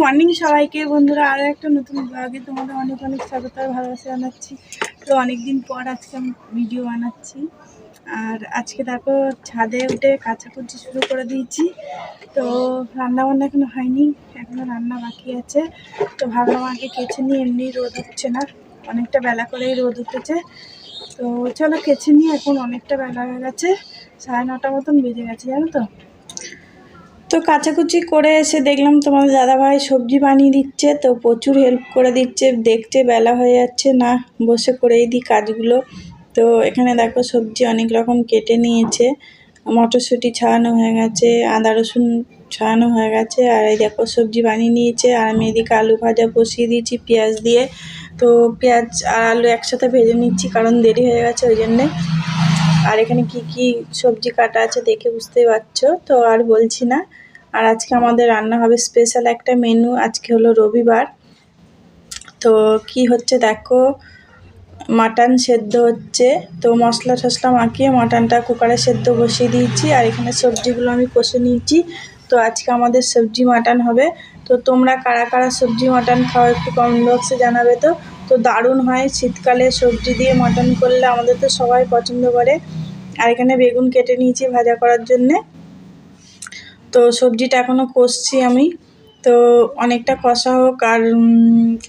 Morning সবাইকে। বন্ধুরা আরও একটা নতুন ব্লগে তোমাদের অনেক অনেক স্বাগত আর ভালোবাসা জানাচ্ছি। তো অনেক দিন পর আজকে আমি ভিডিও বানাচ্ছি। আর আজকে দেখো, ছাদে উঠে কাচাকুচি শুরু করে দিয়েছি। তো রান্না বান্না এখনও হয়নি, এখনও রান্না বাকি আছে। তো ভাবলাম আগে কেচে নিয়ে এমনি রোদ উঠছে না। অনেকটা বেলা করেই রোদ উঠেছে। তো চলো কেচে নিয়ে এখন অনেকটা বেলা হয়ে গেছে। সাড়ে নটা মতন বেজে গেছে, জানো তো? তো কাচাকুচি করে এসে দেখলাম তোমাদের দাদাভাই সবজি বানিয়ে দিচ্ছে, তো প্রচুর হেল্প করে দিচ্ছে। দেখতে বেলা হয়ে যাচ্ছে, না, বসে করেই দিই কাজগুলো। তো এখানে দেখো সবজি অনেক রকম কেটে নিয়েছে, মটরশুঁটি ছাড়ানো হয়ে গেছে, আদা রসুন ছাড়ানো হয়ে গেছে, আর এই দেখো সবজি বানিয়ে নিয়েছে, আর আমি এদিকে আলু ভাজা বসিয়ে দিয়েছি পেঁয়াজ দিয়ে। তো পেঁয়াজ আর আলু একসাথে ভেজে নিচ্ছি, কারণ দেরি হয়ে গেছে ওই জন্যে। আর এখানে কি কি সবজি কাটা আছে দেখে বুঝতেই পারছ? তো আর বলছি না। আর আজকে আমাদের রান্না হবে স্পেশাল একটা মেনু আজকে হলো রবিবার। তো কি হচ্ছে দেখো, মাটন সেদ্ধ হচ্ছে। তো মশলা টশলা মাখিয়ে মাটনটা কুকারে সেদ্ধ বসিয়ে দিয়েছি। আর এখানে সবজিগুলো আমি কষে নিয়েছি। তো আজকে আমাদের সবজি মাটন হবে। তো তোমরা কারা কারা সবজি মাটন খাও একটু কমেন্ট বক্সে জানাবে তো। তো দারুণ হয়। শীতকালে সবজি দিয়ে মাটন করলে আমাদের তো সবাই পছন্দ করে। আর এখানে বেগুন কেটে নিয়েছি ভাজা করার জন্যে। তো সবজিটা এখনও কষছি আমি। তো অনেকটা কষা হোক আর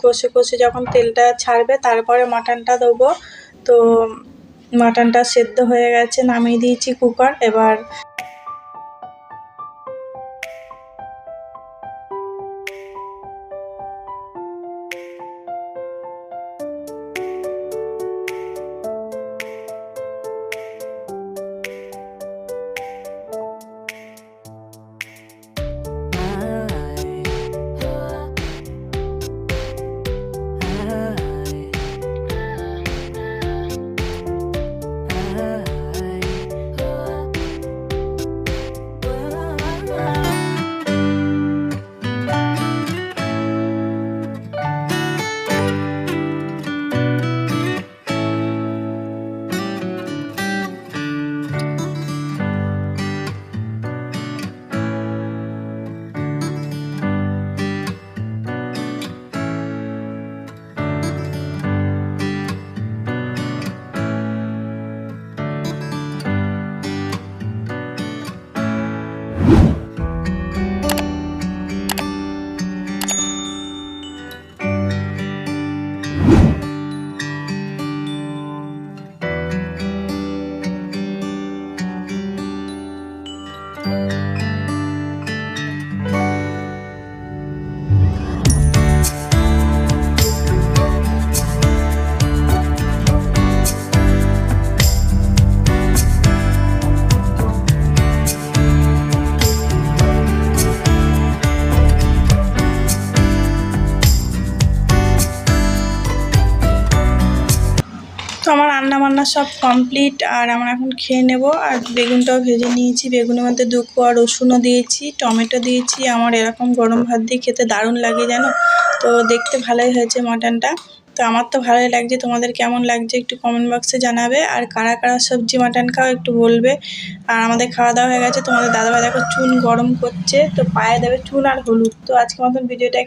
কষে কষে যখন তেলটা ছাড়বে তারপরে মাটনটা দেবো। তো মাটনটা সেদ্ধ হয়ে গেছে, নামিয়ে দিয়েছি কুকার। এবার তো আমার রান্না বান্না সব কমপ্লিট আর আমরা এখন খেয়ে নেব। আর বেগুনটাও ভেজে নিয়েছি। বেগুনের মধ্যে দু কোয়া রসুনও দিয়েছি, টমেটো দিয়েছি। আমার এরকম গরম ভাত দিয়ে খেতে দারুণ লাগে জানো? তো দেখতে ভালোই হয়েছে মাটনটা। তো আমার তো ভালোই লাগছে। তোমাদের কেমন লাগছে একটু কমেন্ট বক্সে জানাবে। আর কারা কারা সবজি মাটন খাও একটু বলবে। আর আমাদের খাওয়া দাওয়া হয়ে গেছে। তোমাদের দাদাভাই দেখো চুন গরম করছে। তো পায়ে দেবে চুন আর হলুদ। তো আজকে মতন ভিডিওটা